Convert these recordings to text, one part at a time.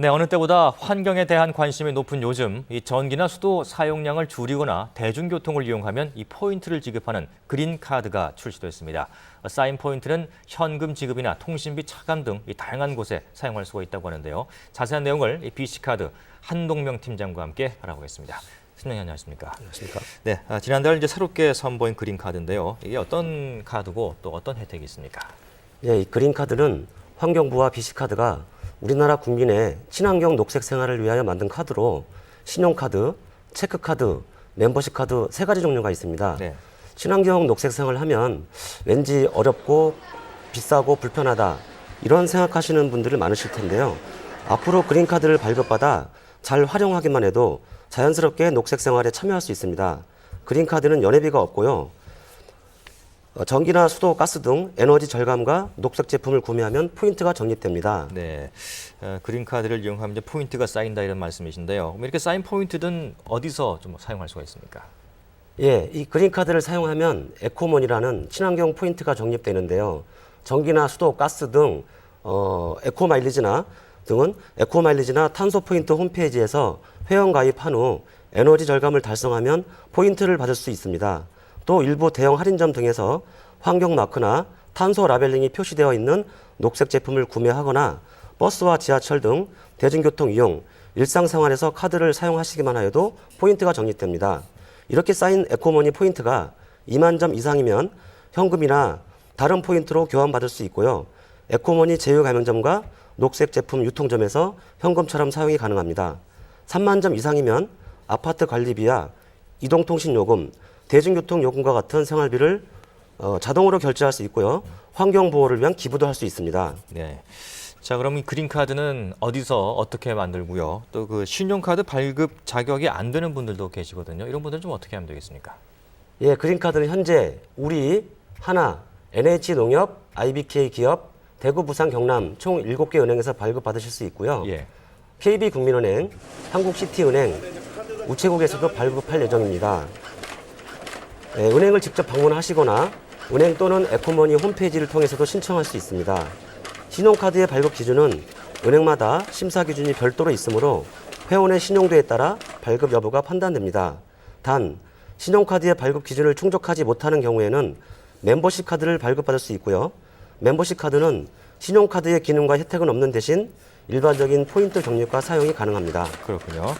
네, 어느 때보다 환경에 대한 관심이 높은 요즘 이 전기나 수도 사용량을 줄이거나 대중교통을 이용하면 이 포인트를 지급하는 그린 카드가 출시됐습니다. 사인 포인트는 현금 지급이나 통신비 차감 등이 다양한 곳에 사용할 수가 있다고 하는데요. 자세한 내용을 이 BC 카드 한동명 팀장과 함께 알아보겠습니다. 팀장님 안녕하십니까? 안녕하십니까. 네, 아, 지난달 이제 새롭게 선보인 그린 카드인데요. 이게 어떤 카드고 또 어떤 혜택이 있습니까? 예, 이 그린 카드는 환경부와 BC 카드가 우리나라 국민의 친환경 녹색 생활을 위하여 만든 카드로 신용카드, 체크카드, 멤버십 카드 세 가지 종류가 있습니다. 네. 친환경 녹색 생활을 하면 왠지 어렵고 비싸고 불편하다 이런 생각하시는 분들이 많으실 텐데요. 앞으로 그린 카드를 발급받아 잘 활용하기만 해도 자연스럽게 녹색 생활에 참여할 수 있습니다. 그린 카드는 연회비가 없고요. 어, 전기나 수도, 가스 등 에너지 절감과 녹색 제품을 구매하면 포인트가 적립됩니다. 네, 어, 그린 카드를 이용하면 이제 포인트가 쌓인다 이런 말씀이신데요. 그럼 이렇게 쌓인 포인트는 어디서 좀 사용할 수가 있습니까? 예, 이 그린 카드를 사용하면 에코몬이라는 친환경 포인트가 적립되는데요. 전기나 수도, 가스 등 어, 에코 마일리지나 등은 에코 마일리지나 탄소 포인트 홈페이지에서 회원 가입한 후 에너지 절감을 달성하면 포인트를 받을 수 있습니다. 또 일부 대형 할인점 등에서 환경 마크나 탄소 라벨링이 표시되어 있는 녹색 제품을 구매하거나 버스와 지하철 등 대중교통 이용, 일상생활에서 카드를 사용하시기만 하여도 포인트가 적립됩니다. 이렇게 쌓인 에코머니 포인트가 2만 점 이상이면 현금이나 다른 포인트로 교환받을 수 있고요. 에코머니 제휴 가맹점과 녹색 제품 유통점에서 현금처럼 사용이 가능합니다. 3만 점 이상이면 아파트 관리비야 이동통신 요금, 대중교통 요금과 같은 생활비를 어, 자동으로 결제할 수 있고요. 환경 보호를 위한 기부도 할 수 있습니다. 네. 자, 그럼 이 그린 카드는 어디서 어떻게 만들고요? 또 그 신용카드 발급 자격이 안 되는 분들도 계시거든요. 이런 분들은 좀 어떻게 하면 되겠습니까? 예, 그린카드는 현재 우리, 하나, NH농협, IBK 기업, 대구, 부산, 경남 총 7개 은행에서 발급받으실 수 있고요. 예. KB국민은행, 한국시티은행, 우체국에서도 발급할 예정입니다. 예, 은행을 직접 방문하시거나 은행 또는 에코머니 홈페이지를 통해서도 신청할 수 있습니다. 신용카드의 발급 기준은 은행마다 심사 기준이 별도로 있으므로 회원의 신용도에 따라 발급 여부가 판단됩니다. 단, 신용카드의 발급 기준을 충족하지 못하는 경우에는 멤버십 카드를 발급받을 수 있고요. 멤버십 카드는 신용카드의 기능과 혜택은 없는 대신 일반적인 포인트 적립과 사용이 가능합니다. 그렇군요.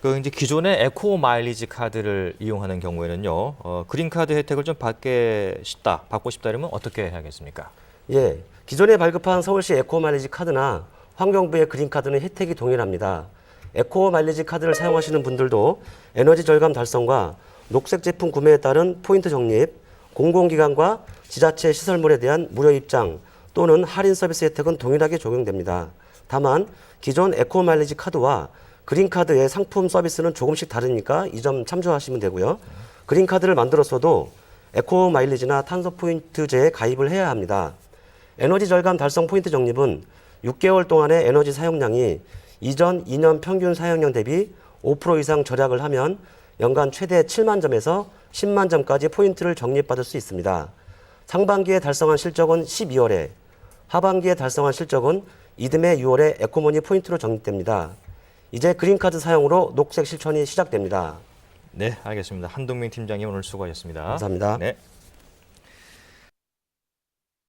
그 이제 기존의 에코 마일리지 카드를 이용하는 경우에는요, 어, 그린 카드 혜택을 좀 받게 싶다, 받고 싶다 이러면 어떻게 해야겠습니까? 예, 기존에 발급한 서울시 에코 마일리지 카드나 환경부의 그린 카드는 혜택이 동일합니다. 에코 마일리지 카드를 사용하시는 분들도 에너지 절감 달성과 녹색 제품 구매에 따른 포인트 적립, 공공기관과 지자체 시설물에 대한 무료 입장 또는 할인 서비스 혜택은 동일하게 적용됩니다. 다만 기존 에코 마일리지 카드와 그린 카드의 상품 서비스는 조금씩 다르니까 이 점 참조하시면 되고요. 그린 카드를 만들었어도 에코 마일리지나 탄소 포인트제에 가입을 해야 합니다. 에너지 절감 달성 포인트 적립은 6개월 동안의 에너지 사용량이 이전 2년 평균 사용량 대비 5% 이상 절약을 하면 연간 최대 7만 점에서 10만 점까지 포인트를 적립받을 수 있습니다. 상반기에 달성한 실적은 12월에, 하반기에 달성한 실적은 이듬해 6월에 에코모니 포인트로 적립됩니다. 이제 그린카드 사용으로 녹색 실천이 시작됩니다. 네, 알겠습니다. 한동민 팀장님 오늘 수고하셨습니다. 감사합니다. 네.